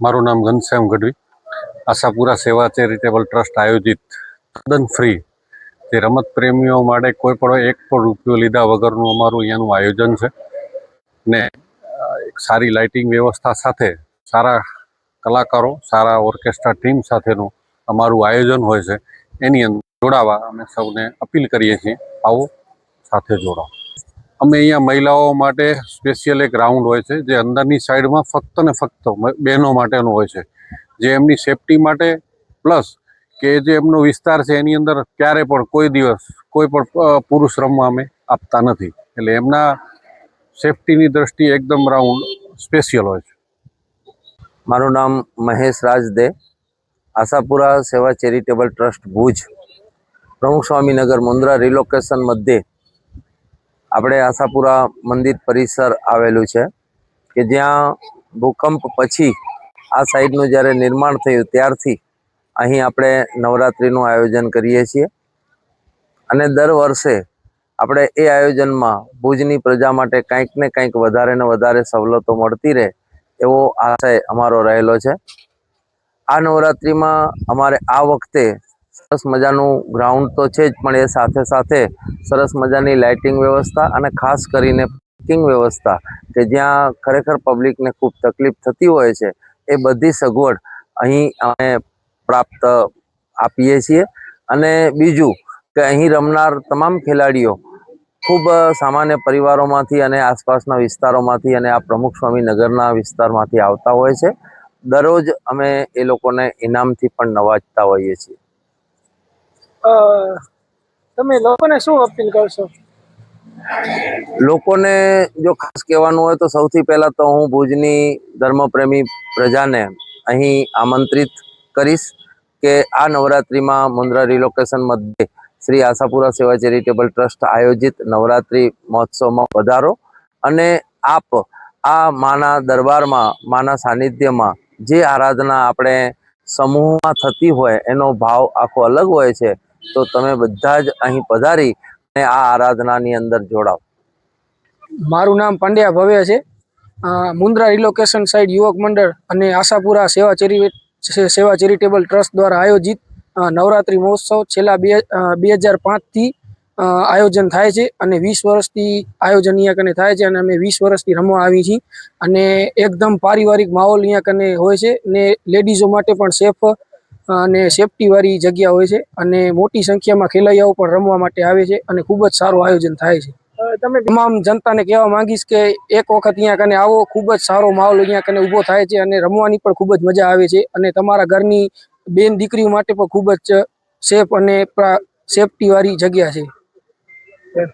મારું નામ ઘનશ્યામ ગઢવી. આશાપુરા સેવા ચેરિટેબલ ટ્રસ્ટ આયોજિત તદ્દન ફ્રી. જે રમત પ્રેમીઓ માટે કોઈ પણ એક પણ રૂપિયો લીધા વગરનું અમારું અહીંયાનું આયોજન છે. ને એક સારી લાઇટિંગ વ્યવસ્થા સાથે સારા કલાકારો, સારા ઓર્કેસ્ટ્રા ટીમ સાથેનું અમારું આયોજન હોય છે. એની અંદર જોડાવા અમે સૌને અપીલ કરીએ છીએ. આવો, સાથે જોડાઓ. અમે અહીંયા મહિલાઓ માટે સ્પેશિયલ એક રાઉન્ડ હોય છે, જે અંદરની સાઈડમાં ફક્ત ને ફક્ત બહેનો માટેનું હોય છે. જે એમની સેફટી માટે પ્લસ કે જે એમનો વિસ્તાર છે એની અંદર ક્યારે પણ કોઈ દિવસ કોઈ પણ પુરુષ રમવા અમે આપતા નથી. એટલે એમના સેફટીની દ્રષ્ટિએ એકદમ રાઉન્ડ સ્પેશિયલ હોય છે. મારું નામ મહેશ રાજ દે, આશાપુરા સેવા ચેરિટેબલ ટ્રસ્ટ ભુજ. પ્રમુખ સ્વામીનગર, મુન્દ્રા રિલોકેશન મધ્યે આપણે આશાપુરા મંદિર પરિસર આવેલું છે, કે જ્યાં ભૂકંપ પછી આ સાઈડનું જ્યારે નિર્માણ થયું ત્યારથી અહીં આપણે નવરાત્રિનું આયોજન કરીએ છીએ. અને દર વર્ષે આપણે એ આયોજનમાં ભુજની પ્રજા માટે કંઈક ને કંઈક વધારે ને વધારે સવલતો મળતી રહે એવો આશય અમારો રહેલો છે. આ નવરાત્રિમાં અમારે આ વખતે સરસ મજાનું ગ્રાઉન્ડ તો છે જ, પણ એ સાથે સાથે સરસ મજાની લાઇટિંગ વ્યવસ્થા અને ખાસ કરીને પાર્કિંગ વ્યવસ્થા, કે જ્યાં ખરેખર પબ્લિકને ખૂબ તકલીફ થતી હોય છે, એ બધી સગવડ અહીં અમે પ્રાપ્ત આપીએ છીએ. અને બીજું કે અહીં રમનાર તમામ ખેલાડીઓ ખૂબ સામાન્ય પરિવારોમાંથી અને આસપાસના વિસ્તારોમાંથી અને આ પ્રમુખ સ્વામી નગરના વિસ્તારમાંથી આવતા હોય છે. દરરોજ અમે એ લોકોને ઇનામથી પણ નવાજતા હોઈએ છીએ. તમે લોકોને શું અપીલ કરશો? લોકોને જો ખાસ કહેવાનું હોય તો સૌથી પહેલાં તો હું ભુજની ધર્મપ્રેમી પ્રજાને અહીં આમંત્રિત કરીશ કે આ નવરાત્રિમાં મુન્દ્રા રિલોકેશન મધ્યે શ્રી આશાપુરા સેવા ચેરિટેબલ ટ્રસ્ટ આયોજિત નવરાત્રિ મહોત્સવમાં વધારો અને આપ આ માના દરબારમાં, માના સાનિધ્યમાં જે આરાધના આપણે સમૂહમાં થતી હોય એનો ભાવ આખો અલગ હોય છે. તો તમે બધા જ અહીં પધારી અને આ આરાધનાની અંદર જોડાઓ મારું નામ પાંડ્યા ભવ્ય છે. મુન્દ્રા રિલોકેશન સાઇડ યુવક મંડળ અને આશાપુરા સેવા ચેરી સેવા ચેરિટેબલ ટ્રસ્ટ દ્વારા આયોજિત નવરાત્રિ મહોત્સવ છેલ્લા બે બે હજાર પાંચથી આયોજન થાય છે અને વીસ વર્ષથી આયોજન અહીંયા કને થાય છે અને અમે વીસ વર્ષથી રમવા આવી છીએ. અને એકદમ પારિવારિક માહોલ અહીંયા કને હોય છે ને લેડીઝો માટે પણ સેફ અને સેફટીવાળી જગ્યા હોય છે અને મોટી સંખ્યામાં ખેલૈયાઓ પણ રમવા માટે આવે છે અને ખૂબ જ સારું આયોજન થાય છે. તમે તમામ જનતાને કહેવા માંગીશ કે એક વખત અહીંયા કને આવો ખૂબ જ સારો માહોલ અહીંયા કને ઊભો થાય છે અને રમવાની પણ ખૂબ જ મજા આવે છે અને તમારા ઘરની બેન દીકરીઓ માટે પણ ખૂબ જ સેફ અને સેફટીવાળી જગ્યા છે.